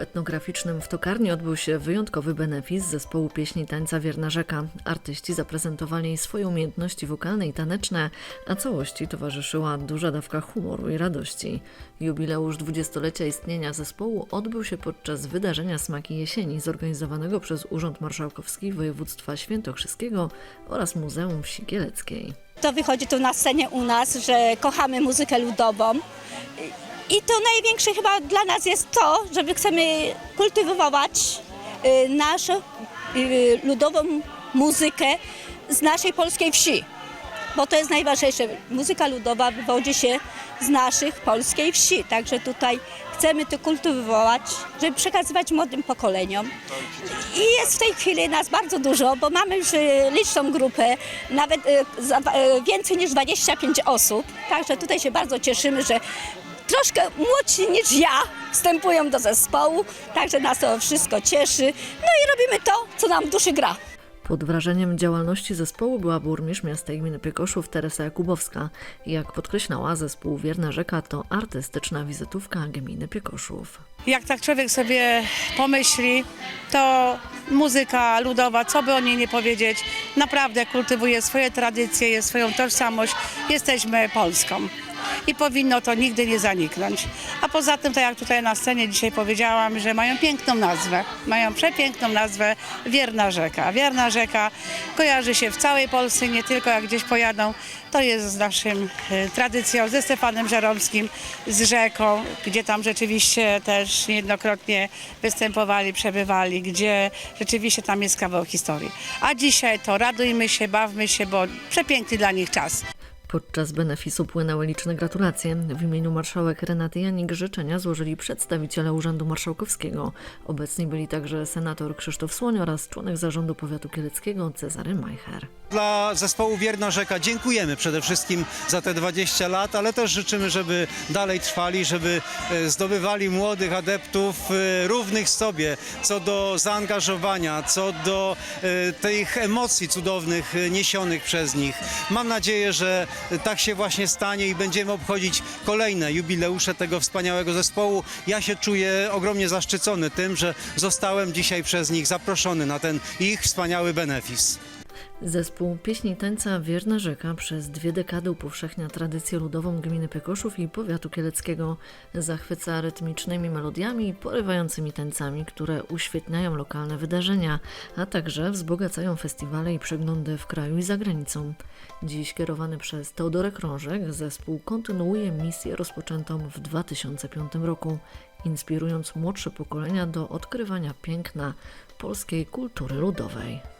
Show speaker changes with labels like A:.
A: etnograficznym w Tokarni odbył się wyjątkowy benefis zespołu pieśni tańca Wierna Rzeka. Artyści zaprezentowali swoje umiejętności wokalne i taneczne, a całości towarzyszyła duża dawka humoru i radości. Jubileusz dwudziestolecia istnienia zespołu odbył się podczas wydarzenia Smaki Jesieni zorganizowanego przez Urząd Marszałkowski Województwa Świętokrzyskiego oraz Muzeum Wsi Kieleckiej.
B: To wychodzi tu na scenie u nas, że kochamy muzykę ludową. I to największe chyba dla nas jest to, że my chcemy kultywować y, naszą y, ludową muzykę z naszej polskiej wsi. Bo to jest najważniejsze. Muzyka ludowa wywodzi się z naszych polskiej wsi. Także tutaj chcemy to kultywować, żeby przekazywać młodym pokoleniom. I jest w tej chwili nas bardzo dużo, bo mamy już y, liczną grupę, nawet więcej niż 25 osób. Także tutaj się bardzo cieszymy, że troszkę młodsi niż ja wstępują do zespołu. Także nas to wszystko cieszy. No i robimy to, co nam w duszy gra.
A: Pod wrażeniem działalności zespołu była burmistrz miasta i gminy Piekoszów Teresa Jakubowska. Jak podkreślała, zespół Wierna Rzeka to artystyczna wizytówka gminy Piekoszów.
C: Jak tak człowiek sobie pomyśli, to muzyka ludowa, co by o niej nie powiedzieć, naprawdę kultywuje swoje tradycje, jest swoją tożsamość. Jesteśmy Polską i powinno to nigdy nie zaniknąć. A poza tym, tak jak tutaj na scenie dzisiaj powiedziałam, że mają piękną nazwę, mają przepiękną nazwę Wierna Rzeka. Wierna Rzeka kojarzy się w całej Polsce, nie tylko jak gdzieś pojadą. To jest z naszym e, tradycją, ze Stefanem Żeromskim, z rzeką, gdzie tam rzeczywiście też niejednokrotnie występowali, przebywali, gdzie rzeczywiście tam jest kawał historii. A dzisiaj to radujmy się, bawmy się, bo przepiękny dla nich czas.
A: Podczas benefisu płynęły liczne gratulacje. W imieniu marszałek Renaty Janik życzenia złożyli przedstawiciele Urzędu Marszałkowskiego. Obecni byli także senator Krzysztof Słoń oraz członek zarządu powiatu kieleckiego Cezary Majcher.
D: Dla zespołu Wierna Rzeka dziękujemy przede wszystkim za te 20 lat, ale też życzymy, żeby dalej trwali, żeby e, zdobywali młodych adeptów e, równych sobie co do zaangażowania, co do e, tych emocji cudownych niesionych przez nich. Mam nadzieję, że tak się właśnie stanie i będziemy obchodzić kolejne jubileusze tego wspaniałego zespołu. Ja się czuję ogromnie zaszczycony tym, że zostałem dzisiaj przez nich zaproszony na ten ich wspaniały benefis.
A: Zespół pieśni tańca Wierna Rzeka przez dwie dekady upowszechnia tradycję ludową gminy Piekoszów i powiatu kieleckiego. Zachwyca rytmicznymi melodiami i porywającymi tańcami, które uświetniają lokalne wydarzenia, a także wzbogacają festiwale i przeglądy w kraju i za granicą. Dziś kierowany przez Teodorę Krążek zespół kontynuuje misję rozpoczętą w 2005 roku, inspirując młodsze pokolenia do odkrywania piękna polskiej kultury ludowej.